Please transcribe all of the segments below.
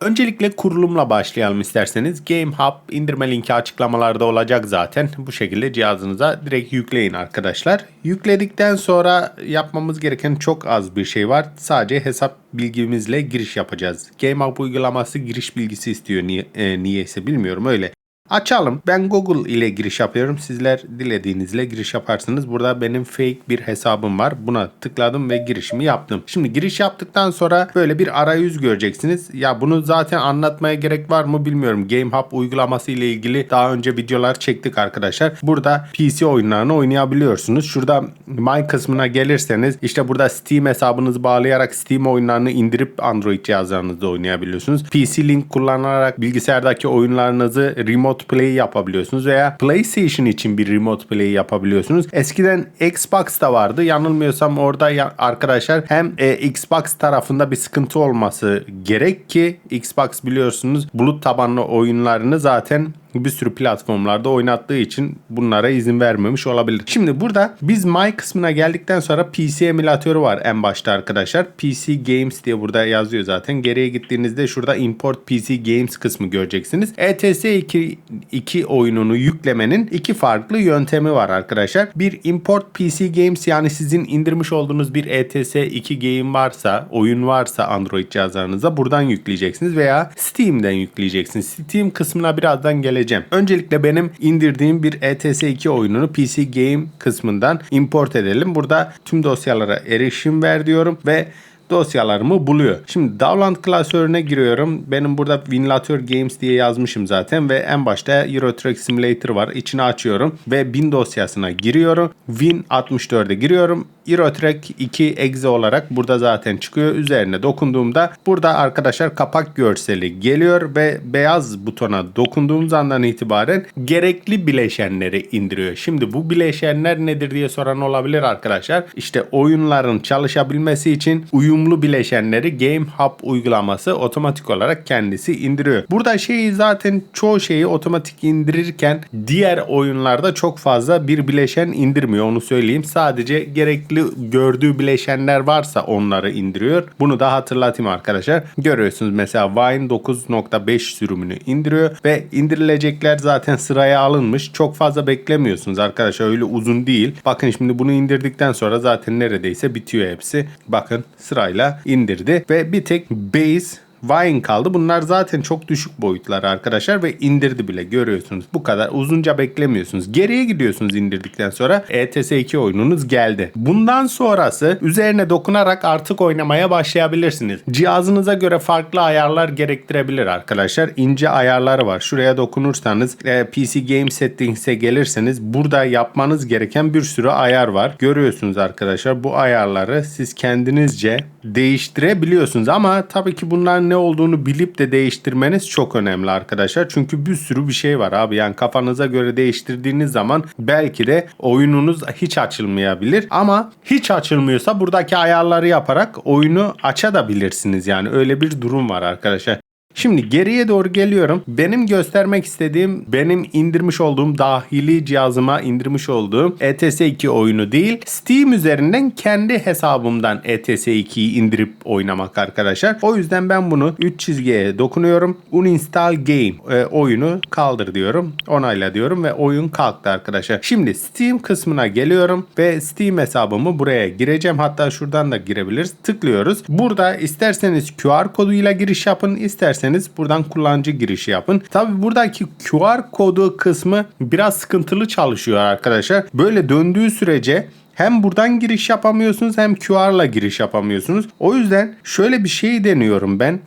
Öncelikle kurulumla başlayalım isterseniz. Game Hub indirme linki açıklamalarda olacak zaten. Bu şekilde cihazınıza direkt yükleyin arkadaşlar. Yükledikten sonra yapmamız gereken çok az bir şey var. Sadece hesap bilgimizle giriş yapacağız. Game Hub uygulaması giriş bilgisi istiyor niye, e, niyeyse bilmiyorum öyle. Açalım. Ben Google ile giriş yapıyorum. Sizler dilediğinizle giriş yaparsınız. Burada benim fake bir hesabım var. Buna tıkladım ve girişimi yaptım. Şimdi giriş yaptıktan sonra böyle bir arayüz göreceksiniz. Ya bunu zaten anlatmaya gerek var mı bilmiyorum. Game Hub uygulaması ile ilgili daha önce videolar çektik arkadaşlar. Burada PC oyunlarını oynayabiliyorsunuz. Şurada My kısmına gelirseniz işte burada Steam hesabınızı bağlayarak Steam oyunlarını indirip Android cihazlarınızda oynayabiliyorsunuz. PC Link kullanarak bilgisayardaki oyunlarınızı remote play yapabiliyorsunuz veya PlayStation için bir remote play yapabiliyorsunuz. Eskiden Xbox da vardı. Yanılmıyorsam orada ya- arkadaşlar hem e, Xbox tarafında bir sıkıntı olması gerek ki Xbox biliyorsunuz bulut tabanlı oyunlarını zaten bir sürü platformlarda oynattığı için bunlara izin vermemiş olabilir. Şimdi burada biz My kısmına geldikten sonra PC emülatörü var en başta arkadaşlar. PC Games diye burada yazıyor zaten. Geriye gittiğinizde şurada Import PC Games kısmı göreceksiniz. ETS 2, 2 oyununu yüklemenin iki farklı yöntemi var arkadaşlar. Bir Import PC Games yani sizin indirmiş olduğunuz bir ETS 2 game varsa, oyun varsa Android cihazlarınıza buradan yükleyeceksiniz veya Steam'den yükleyeceksiniz. Steam kısmına birazdan geleceğim. Öncelikle benim indirdiğim bir E ETS 2 oyununu PC Game kısmından import edelim. Burada tüm dosyalara erişim ver diyorum ve dosyalarımı buluyor. Şimdi Dowland klasörüne giriyorum. Benim burada Winlator Games diye yazmışım zaten ve en başta Euro Truck Simulator var. İçini açıyorum ve bin dosyasına giriyorum. Win 64'e giriyorum. Euro Truck 2 exe olarak burada zaten çıkıyor. Üzerine dokunduğumda burada arkadaşlar kapak görseli geliyor ve beyaz butona dokunduğumuz andan itibaren gerekli bileşenleri indiriyor. Şimdi bu bileşenler nedir diye soran olabilir arkadaşlar. İşte oyunların çalışabilmesi için uyumlu bileşenleri Game Hub uygulaması otomatik olarak kendisi indiriyor. Burada şeyi zaten çoğu şeyi otomatik indirirken diğer oyunlarda çok fazla bir bileşen indirmiyor onu söyleyeyim. Sadece gerekli gördüğü bileşenler varsa onları indiriyor. Bunu da hatırlatayım arkadaşlar. Görüyorsunuz mesela Wine 9.5 sürümünü indiriyor ve indirilecekler zaten sıraya alınmış. Çok fazla beklemiyorsunuz arkadaşlar öyle uzun değil. Bakın şimdi bunu indirdikten sonra zaten neredeyse bitiyor hepsi. Bakın sırayla indirdi ve bir tek base Vine kaldı. Bunlar zaten çok düşük boyutlar arkadaşlar ve indirdi bile görüyorsunuz. Bu kadar uzunca beklemiyorsunuz. Geriye gidiyorsunuz indirdikten sonra E ETS 2 oyununuz geldi. Bundan sonrası üzerine dokunarak artık oynamaya başlayabilirsiniz. Cihazınıza göre farklı ayarlar gerektirebilir arkadaşlar. İnce ayarları var. Şuraya dokunursanız e, PC Game Settings'e gelirseniz burada yapmanız gereken bir sürü ayar var. Görüyorsunuz arkadaşlar bu ayarları siz kendinizce değiştirebiliyorsunuz ama tabii ki bunların ne olduğunu bilip de değiştirmeniz çok önemli arkadaşlar. Çünkü bir sürü bir şey var abi. Yani kafanıza göre değiştirdiğiniz zaman belki de oyununuz hiç açılmayabilir. Ama hiç açılmıyorsa buradaki ayarları yaparak oyunu açabilirsiniz. Yani öyle bir durum var arkadaşlar. Şimdi geriye doğru geliyorum. Benim göstermek istediğim benim indirmiş olduğum dahili cihazıma indirmiş olduğum E ETS 2 oyunu değil. Steam üzerinden kendi hesabımdan E ETS 2'yi indirip oynamak arkadaşlar. O yüzden ben bunu 3 çizgiye dokunuyorum. Uninstall game e, oyunu kaldır diyorum. Onayla diyorum ve oyun kalktı arkadaşlar. Şimdi Steam kısmına geliyorum ve Steam hesabımı buraya gireceğim. Hatta şuradan da girebiliriz. Tıklıyoruz. Burada isterseniz QR koduyla giriş yapın. isterseniz buradan kullanıcı girişi yapın. Tabi buradaki QR kodu kısmı biraz sıkıntılı çalışıyor arkadaşlar. Böyle döndüğü sürece hem buradan giriş yapamıyorsunuz hem QR'la giriş yapamıyorsunuz. O yüzden şöyle bir şey deniyorum ben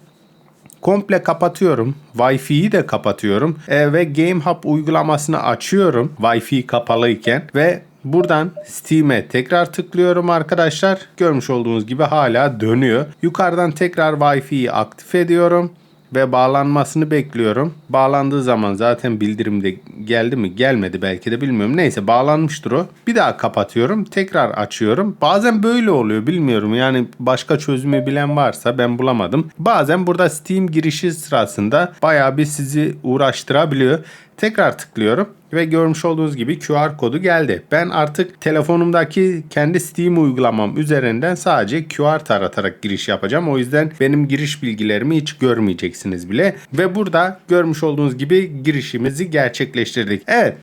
komple kapatıyorum. Wi-Fi'yi de kapatıyorum. E, ve Game Hub uygulamasını açıyorum. Wi-Fi kapalıyken ve Buradan Steam'e tekrar tıklıyorum arkadaşlar. Görmüş olduğunuz gibi hala dönüyor. Yukarıdan tekrar Wi-Fi'yi aktif ediyorum ve bağlanmasını bekliyorum. Bağlandığı zaman zaten bildirimde geldi mi gelmedi belki de bilmiyorum. Neyse bağlanmıştır o. Bir daha kapatıyorum. Tekrar açıyorum. Bazen böyle oluyor bilmiyorum. Yani başka çözümü bilen varsa ben bulamadım. Bazen burada Steam girişi sırasında bayağı bir sizi uğraştırabiliyor. Tekrar tıklıyorum ve görmüş olduğunuz gibi QR kodu geldi. Ben artık telefonumdaki kendi Steam uygulamam üzerinden sadece QR taratarak giriş yapacağım. O yüzden benim giriş bilgilerimi hiç görmeyeceksiniz bile. Ve burada görmüş olduğunuz gibi girişimizi gerçekleştirdik. Evet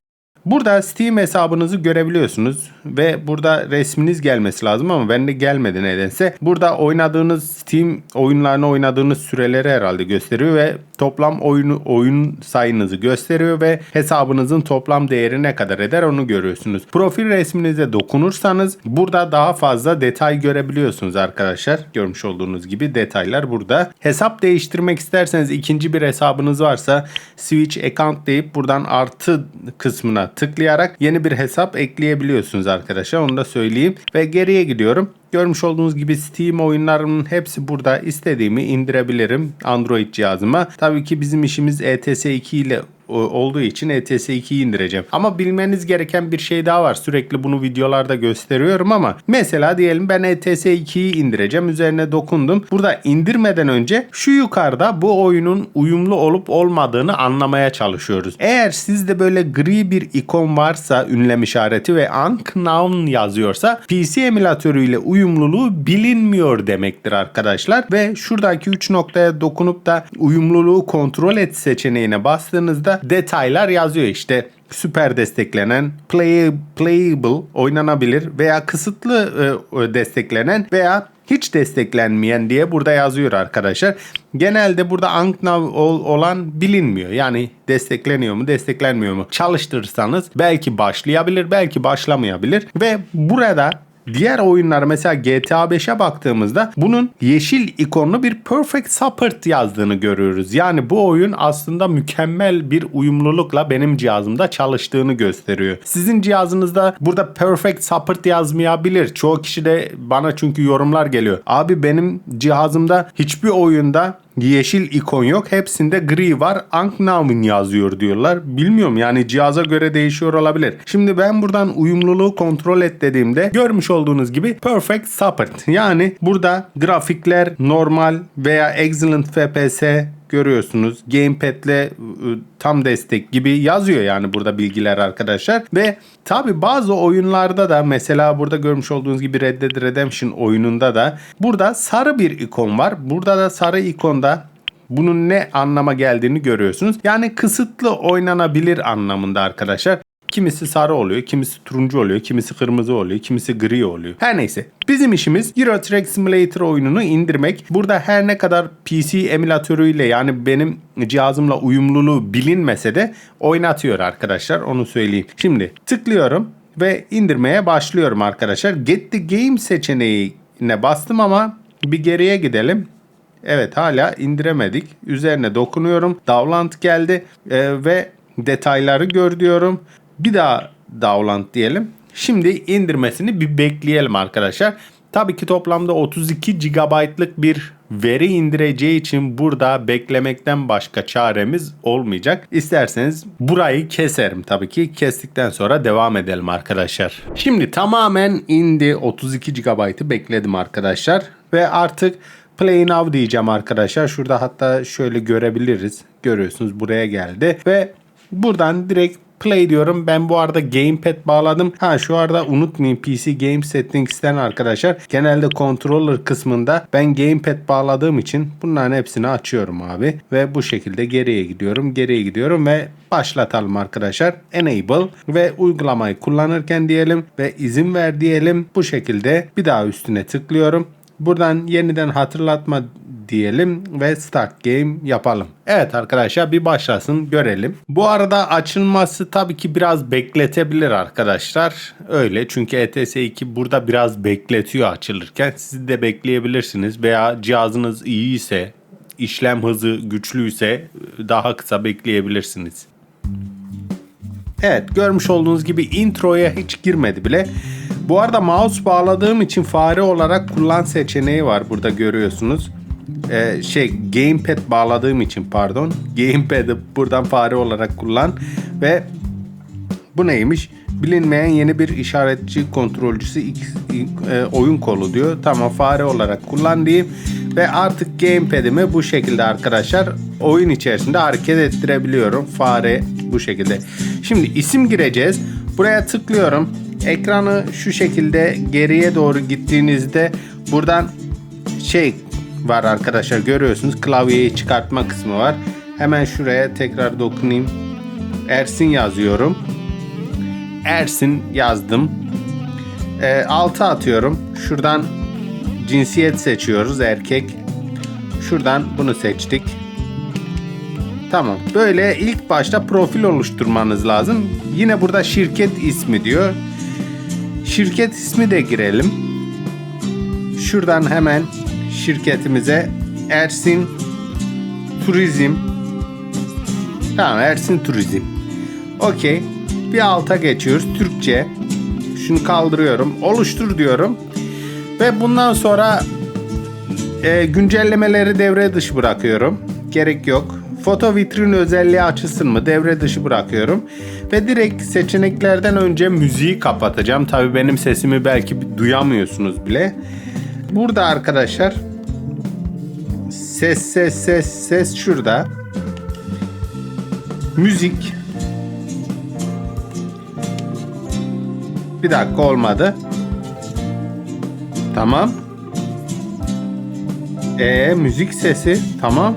Burada Steam hesabınızı görebiliyorsunuz ve burada resminiz gelmesi lazım ama bende gelmedi nedense. Burada oynadığınız Steam oyunlarını oynadığınız süreleri herhalde gösteriyor ve toplam oyun oyun sayınızı gösteriyor ve hesabınızın toplam değeri ne kadar eder onu görüyorsunuz. Profil resminize dokunursanız burada daha fazla detay görebiliyorsunuz arkadaşlar. Görmüş olduğunuz gibi detaylar burada. Hesap değiştirmek isterseniz ikinci bir hesabınız varsa switch account deyip buradan artı kısmına tıklayarak yeni bir hesap ekleyebiliyorsunuz arkadaşlar. Onu da söyleyeyim. Ve geriye gidiyorum. Görmüş olduğunuz gibi Steam oyunlarının hepsi burada. İstediğimi indirebilirim Android cihazıma. Tabii ki bizim işimiz ETS 2 ile olduğu için ETS 2'yi indireceğim. Ama bilmeniz gereken bir şey daha var. Sürekli bunu videolarda gösteriyorum ama mesela diyelim ben ETS 2'yi indireceğim. Üzerine dokundum. Burada indirmeden önce şu yukarıda bu oyunun uyumlu olup olmadığını anlamaya çalışıyoruz. Eğer sizde böyle gri bir ikon varsa ünlem işareti ve unknown yazıyorsa PC emülatörüyle uyumluluğu bilinmiyor demektir arkadaşlar. Ve şuradaki 3 noktaya dokunup da uyumluluğu kontrol et seçeneğine bastığınızda detaylar yazıyor işte süper desteklenen, play, playable, oynanabilir veya kısıtlı e, desteklenen veya hiç desteklenmeyen diye burada yazıyor arkadaşlar. Genelde burada unknown olan bilinmiyor. Yani destekleniyor mu, desteklenmiyor mu? Çalıştırırsanız belki başlayabilir, belki başlamayabilir ve burada Diğer oyunlar mesela GTA 5'e baktığımızda bunun yeşil ikonlu bir perfect support yazdığını görüyoruz. Yani bu oyun aslında mükemmel bir uyumlulukla benim cihazımda çalıştığını gösteriyor. Sizin cihazınızda burada perfect support yazmayabilir. Çoğu kişi de bana çünkü yorumlar geliyor. Abi benim cihazımda hiçbir oyunda yeşil ikon yok. Hepsinde gri var. Unknown yazıyor diyorlar. Bilmiyorum yani cihaza göre değişiyor olabilir. Şimdi ben buradan uyumluluğu kontrol et dediğimde görmüş olduğunuz gibi perfect support. Yani burada grafikler normal veya excellent FPS görüyorsunuz. Gamepad'le ıı, tam destek gibi yazıyor yani burada bilgiler arkadaşlar. Ve tabi bazı oyunlarda da mesela burada görmüş olduğunuz gibi Red Dead Redemption oyununda da burada sarı bir ikon var. Burada da sarı ikonda bunun ne anlama geldiğini görüyorsunuz. Yani kısıtlı oynanabilir anlamında arkadaşlar. Kimisi sarı oluyor, kimisi turuncu oluyor, kimisi kırmızı oluyor, kimisi gri oluyor. Her neyse. Bizim işimiz Euro Truck Simulator oyununu indirmek. Burada her ne kadar PC emülatörüyle yani benim cihazımla uyumluluğu bilinmese de oynatıyor arkadaşlar. Onu söyleyeyim. Şimdi tıklıyorum ve indirmeye başlıyorum arkadaşlar. Get the game seçeneğine bastım ama bir geriye gidelim. Evet hala indiremedik. Üzerine dokunuyorum. Download geldi ee, ve detayları gör diyorum. Bir daha download diyelim. Şimdi indirmesini bir bekleyelim arkadaşlar. Tabii ki toplamda 32 GB'lık bir veri indireceği için burada beklemekten başka çaremiz olmayacak. İsterseniz burayı keserim tabii ki. Kestikten sonra devam edelim arkadaşlar. Şimdi tamamen indi. 32 GB'ı bekledim arkadaşlar. Ve artık Play Now diyeceğim arkadaşlar. Şurada hatta şöyle görebiliriz. Görüyorsunuz buraya geldi. Ve buradan direkt Play diyorum. Ben bu arada gamepad bağladım. Ha şu arada unutmayın PC Game Settings'ten arkadaşlar. Genelde controller kısmında ben gamepad bağladığım için bunların hepsini açıyorum abi. Ve bu şekilde geriye gidiyorum. Geriye gidiyorum ve başlatalım arkadaşlar. Enable ve uygulamayı kullanırken diyelim ve izin ver diyelim. Bu şekilde bir daha üstüne tıklıyorum. Buradan yeniden hatırlatma diyelim ve start game yapalım. Evet arkadaşlar bir başlasın görelim. Bu arada açılması tabii ki biraz bekletebilir arkadaşlar. Öyle çünkü ETS 2 burada biraz bekletiyor açılırken. Siz de bekleyebilirsiniz veya cihazınız iyi ise işlem hızı güçlüyse daha kısa bekleyebilirsiniz. Evet görmüş olduğunuz gibi introya hiç girmedi bile. Bu arada mouse bağladığım için fare olarak kullan seçeneği var burada görüyorsunuz e, şey gamepad bağladığım için pardon gamepad'ı buradan fare olarak kullan ve bu neymiş? Bilinmeyen yeni bir işaretçi kontrolcüsü e, oyun kolu diyor. Tamam fare olarak kullan diyeyim. Ve artık gamepad'imi bu şekilde arkadaşlar oyun içerisinde hareket ettirebiliyorum. Fare Bu şekilde. Şimdi isim gireceğiz. Buraya tıklıyorum. Ekranı şu şekilde geriye doğru gittiğinizde buradan şey var arkadaşlar görüyorsunuz. Klavyeyi çıkartma kısmı var. Hemen şuraya tekrar dokunayım. Ersin yazıyorum. Ersin yazdım. E, 6 atıyorum. Şuradan cinsiyet seçiyoruz erkek. Şuradan bunu seçtik. Tamam. Böyle ilk başta profil oluşturmanız lazım. Yine burada şirket ismi diyor. Şirket ismi de girelim. Şuradan hemen şirketimize Ersin Turizm Tamam Ersin Turizm. Okey. Bir alta geçiyoruz. Türkçe. Şunu kaldırıyorum. Oluştur diyorum. Ve bundan sonra e, güncellemeleri devre dışı bırakıyorum. Gerek yok. Foto vitrin özelliği açılsın mı? Devre dışı bırakıyorum. Ve direkt seçeneklerden önce müziği kapatacağım. Tabii benim sesimi belki duyamıyorsunuz bile. Burada arkadaşlar ses ses ses ses şurada. Müzik. Bir dakika olmadı. Tamam. E müzik sesi tamam.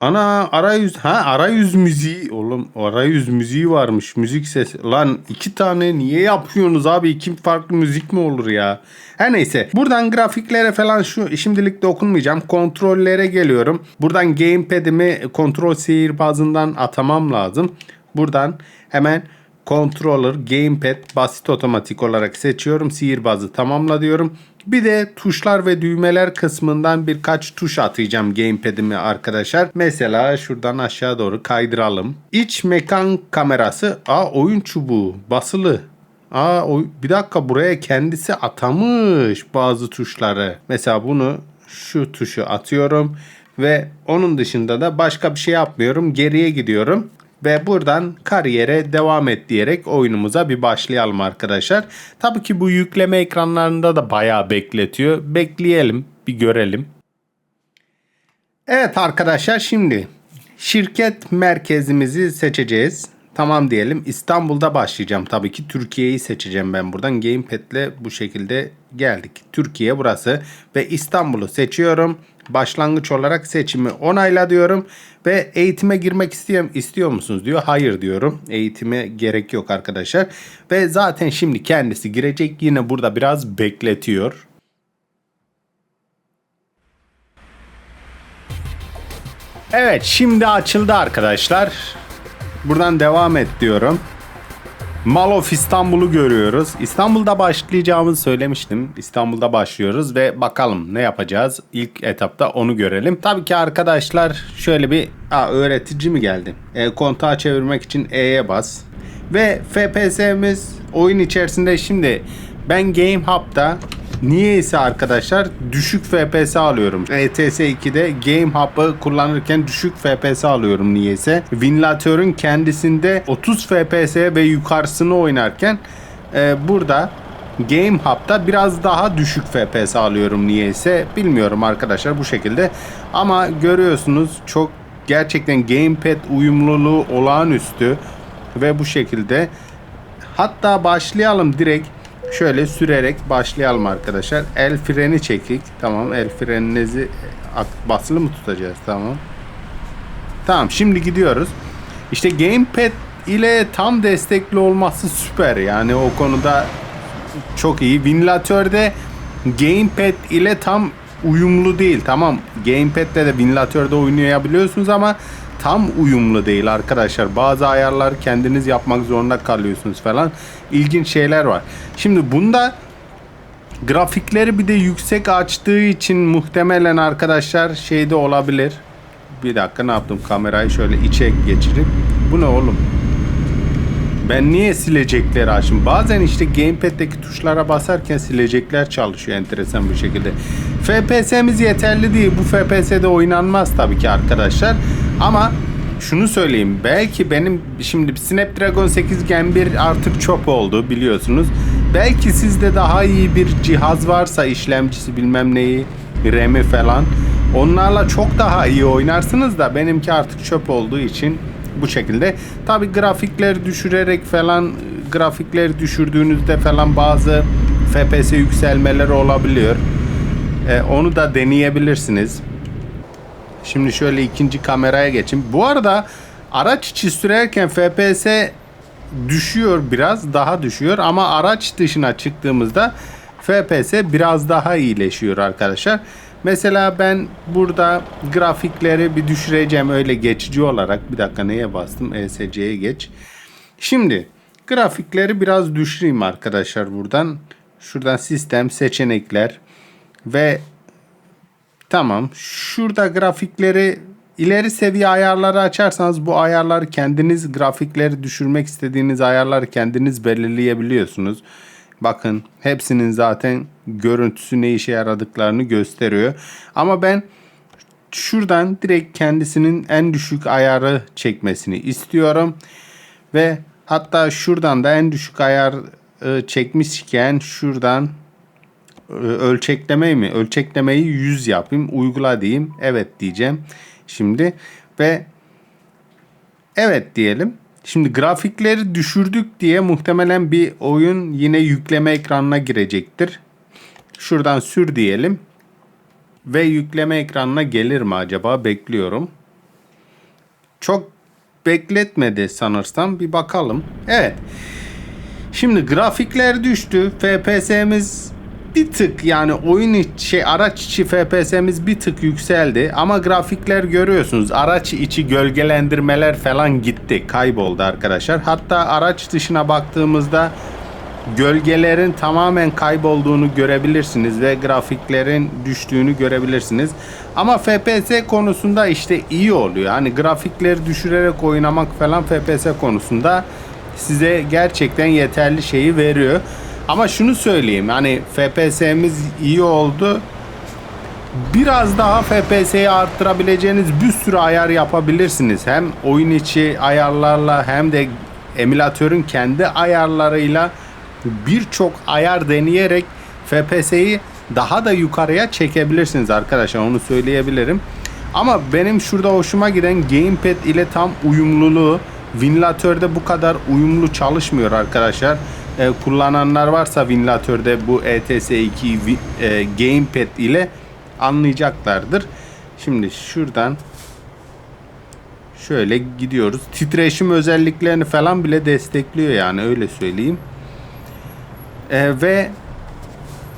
Ana arayüz ha arayüz müziği. Oğlum arayüz müziği varmış müzik sesi. Lan iki tane niye yapıyorsunuz abi? İki farklı müzik mi olur ya? Her neyse buradan grafiklere falan şu şimdilik dokunmayacağım. Kontrollere geliyorum. Buradan gamepad'imi kontrol sihirbazından atamam lazım. Buradan hemen Controller, Gamepad basit otomatik olarak seçiyorum. Sihirbazı tamamla diyorum. Bir de tuşlar ve düğmeler kısmından birkaç tuş atacağım gamepad'ime arkadaşlar. Mesela şuradan aşağı doğru kaydıralım. İç mekan kamerası. Aa oyun çubuğu basılı. Aa o, bir dakika buraya kendisi atamış bazı tuşları. Mesela bunu şu tuşu atıyorum ve onun dışında da başka bir şey yapmıyorum. Geriye gidiyorum ve buradan kariyere devam et diyerek oyunumuza bir başlayalım arkadaşlar. Tabii ki bu yükleme ekranlarında da bayağı bekletiyor. Bekleyelim, bir görelim. Evet arkadaşlar şimdi şirket merkezimizi seçeceğiz. Tamam diyelim. İstanbul'da başlayacağım tabii ki. Türkiye'yi seçeceğim ben buradan. Gamepad'le bu şekilde geldik. Türkiye burası ve İstanbul'u seçiyorum. Başlangıç olarak seçimi onayla diyorum ve eğitime girmek istiyor, istiyor musunuz diyor. Hayır diyorum. Eğitime gerek yok arkadaşlar. Ve zaten şimdi kendisi girecek. Yine burada biraz bekletiyor. Evet şimdi açıldı arkadaşlar. Buradan devam et diyorum. Mall of İstanbul'u görüyoruz. İstanbul'da başlayacağımızı söylemiştim. İstanbul'da başlıyoruz ve bakalım ne yapacağız. İlk etapta onu görelim. Tabii ki arkadaşlar şöyle bir Aa, öğretici mi geldi? E, kontağı çevirmek için E'ye bas. Ve FPS'miz oyun içerisinde şimdi ben Game Hub'da Niyeyse arkadaşlar düşük FPS alıyorum. ETS 2'de Game Hub'ı kullanırken düşük FPS alıyorum niyeyse. Winlatör'ün kendisinde 30 FPS ve yukarısını oynarken e, burada Game Hub'da biraz daha düşük FPS alıyorum niyeyse. Bilmiyorum arkadaşlar bu şekilde. Ama görüyorsunuz çok gerçekten gamepad uyumluluğu olağanüstü ve bu şekilde. Hatta başlayalım direkt Şöyle sürerek başlayalım arkadaşlar. El freni çekik. Tamam el freninizi basılı mı tutacağız? Tamam. Tamam şimdi gidiyoruz. İşte gamepad ile tam destekli olması süper. Yani o konuda çok iyi. Winlatör'de gamepad ile tam uyumlu değil. Tamam gamepad'le de Winlatör'de oynayabiliyorsunuz ama tam uyumlu değil arkadaşlar. Bazı ayarlar kendiniz yapmak zorunda kalıyorsunuz falan. İlginç şeyler var. Şimdi bunda grafikleri bir de yüksek açtığı için muhtemelen arkadaşlar şeyde olabilir. Bir dakika ne yaptım kamerayı şöyle içe geçirip. Bu ne oğlum? Ben niye silecekleri açtım? Bazen işte gamepad'deki tuşlara basarken silecekler çalışıyor enteresan bir şekilde. FPS'miz yeterli değil. Bu FPS'de oynanmaz tabii ki arkadaşlar. Ama şunu söyleyeyim. Belki benim şimdi Snapdragon 8 Gen 1 artık çöp oldu biliyorsunuz. Belki sizde daha iyi bir cihaz varsa işlemcisi bilmem neyi, RAM'i falan. Onlarla çok daha iyi oynarsınız da benimki artık çöp olduğu için bu şekilde. Tabi grafikler düşürerek falan grafikleri düşürdüğünüzde falan bazı FPS yükselmeleri olabiliyor. E, onu da deneyebilirsiniz. Şimdi şöyle ikinci kameraya geçin. Bu arada araç içi sürerken FPS düşüyor biraz daha düşüyor ama araç dışına çıktığımızda FPS biraz daha iyileşiyor arkadaşlar. Mesela ben burada grafikleri bir düşüreceğim öyle geçici olarak. Bir dakika neye bastım? ESC'ye geç. Şimdi grafikleri biraz düşüreyim arkadaşlar buradan. Şuradan sistem seçenekler ve tamam şurada grafikleri ileri seviye ayarları açarsanız bu ayarları kendiniz grafikleri düşürmek istediğiniz ayarları kendiniz belirleyebiliyorsunuz. Bakın hepsinin zaten görüntüsü ne işe yaradıklarını gösteriyor. Ama ben şuradan direkt kendisinin en düşük ayarı çekmesini istiyorum. Ve hatta şuradan da en düşük ayar çekmişken şuradan ölçeklemeyi mi? Ölçeklemeyi 100 yapayım. Uygula diyeyim. Evet diyeceğim. Şimdi ve evet diyelim. Şimdi grafikleri düşürdük diye muhtemelen bir oyun yine yükleme ekranına girecektir. Şuradan sür diyelim. Ve yükleme ekranına gelir mi acaba? Bekliyorum. Çok bekletmedi sanırsam. Bir bakalım. Evet. Şimdi grafikler düştü. FPS'miz bir tık yani oyun içi araç içi FPS'miz bir tık yükseldi. Ama grafikler görüyorsunuz araç içi gölgelendirmeler falan gitti kayboldu arkadaşlar. Hatta araç dışına baktığımızda gölgelerin tamamen kaybolduğunu görebilirsiniz ve grafiklerin düştüğünü görebilirsiniz. Ama FPS konusunda işte iyi oluyor. Hani grafikleri düşürerek oynamak falan FPS konusunda size gerçekten yeterli şeyi veriyor. Ama şunu söyleyeyim hani FPS'miz iyi oldu. Biraz daha FPS'yi arttırabileceğiniz bir sürü ayar yapabilirsiniz. Hem oyun içi ayarlarla hem de emülatörün kendi ayarlarıyla birçok ayar deneyerek FPS'yi daha da yukarıya çekebilirsiniz arkadaşlar onu söyleyebilirim. Ama benim şurada hoşuma giden gamepad ile tam uyumluluğu Winlatör'de bu kadar uyumlu çalışmıyor arkadaşlar e, kullananlar varsa Winlatör'de bu ETS2 e, gamepad ile anlayacaklardır. Şimdi şuradan şöyle gidiyoruz. Titreşim özelliklerini falan bile destekliyor yani öyle söyleyeyim. E, ve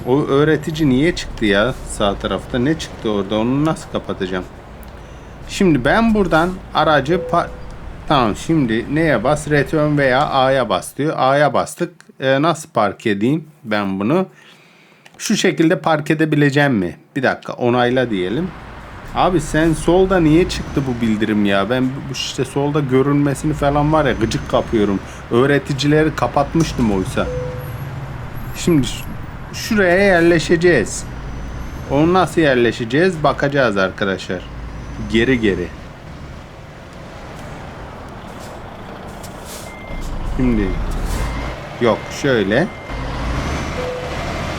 o öğretici niye çıktı ya sağ tarafta? Ne çıktı orada? Onu nasıl kapatacağım? Şimdi ben buradan aracı Tamam şimdi neye bas? Return veya A'ya bas diyor. A'ya bastık. Ee, nasıl park edeyim ben bunu? Şu şekilde park edebileceğim mi? Bir dakika onayla diyelim. Abi sen solda niye çıktı bu bildirim ya? Ben bu işte solda görünmesini falan var ya gıcık kapıyorum. Öğreticileri kapatmıştım oysa. Şimdi şuraya yerleşeceğiz. Onu nasıl yerleşeceğiz? Bakacağız arkadaşlar. Geri geri. Şimdi yok şöyle.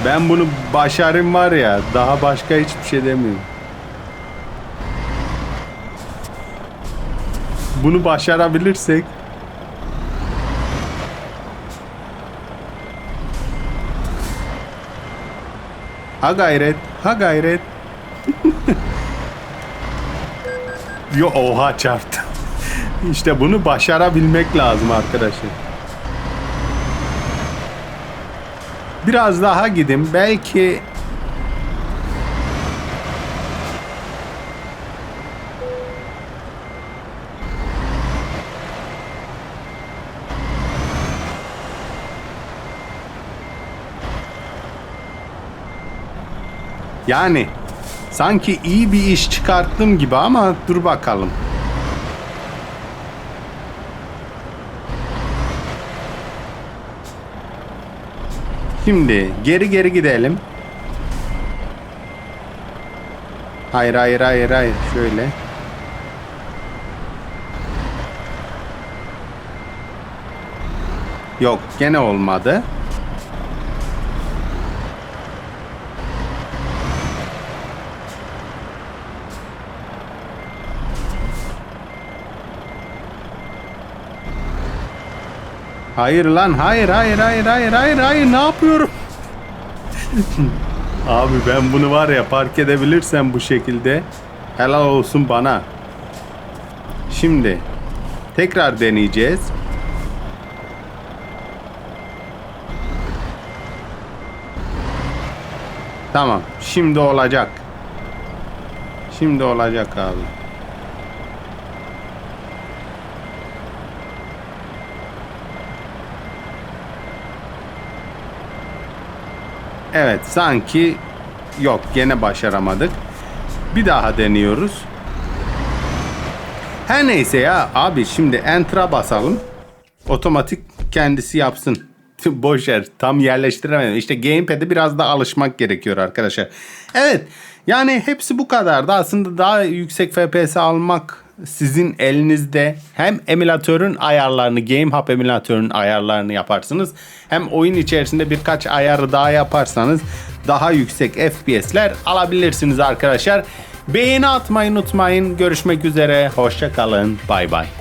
Ben bunu başarım var ya daha başka hiçbir şey demiyorum. Bunu başarabilirsek Ha gayret, ha gayret. Yo oha çarptı. İşte bunu başarabilmek lazım arkadaşlar. Biraz daha gidin. Belki Yani sanki iyi bir iş çıkarttım gibi ama dur bakalım. Şimdi geri geri gidelim. Hayır hayır hayır hayır şöyle. Yok gene olmadı. Hayır lan hayır hayır hayır hayır hayır hayır ne yapıyorum? Abi ben bunu var ya park edebilirsem bu şekilde helal olsun bana. Şimdi tekrar deneyeceğiz. Tamam şimdi olacak. Şimdi olacak abi. Evet sanki yok gene başaramadık. Bir daha deniyoruz. Her neyse ya abi şimdi enter'a basalım. Otomatik kendisi yapsın. Boş yer tam yerleştiremedim. İşte gamepad'e biraz da alışmak gerekiyor arkadaşlar. Evet yani hepsi bu kadardı. Aslında daha yüksek FPS almak sizin elinizde. Hem emülatörün ayarlarını, Game Hub emülatörün ayarlarını yaparsınız. Hem oyun içerisinde birkaç ayarı daha yaparsanız daha yüksek FPS'ler alabilirsiniz arkadaşlar. Beğeni atmayı unutmayın. Görüşmek üzere. Hoşça kalın. Bay bay.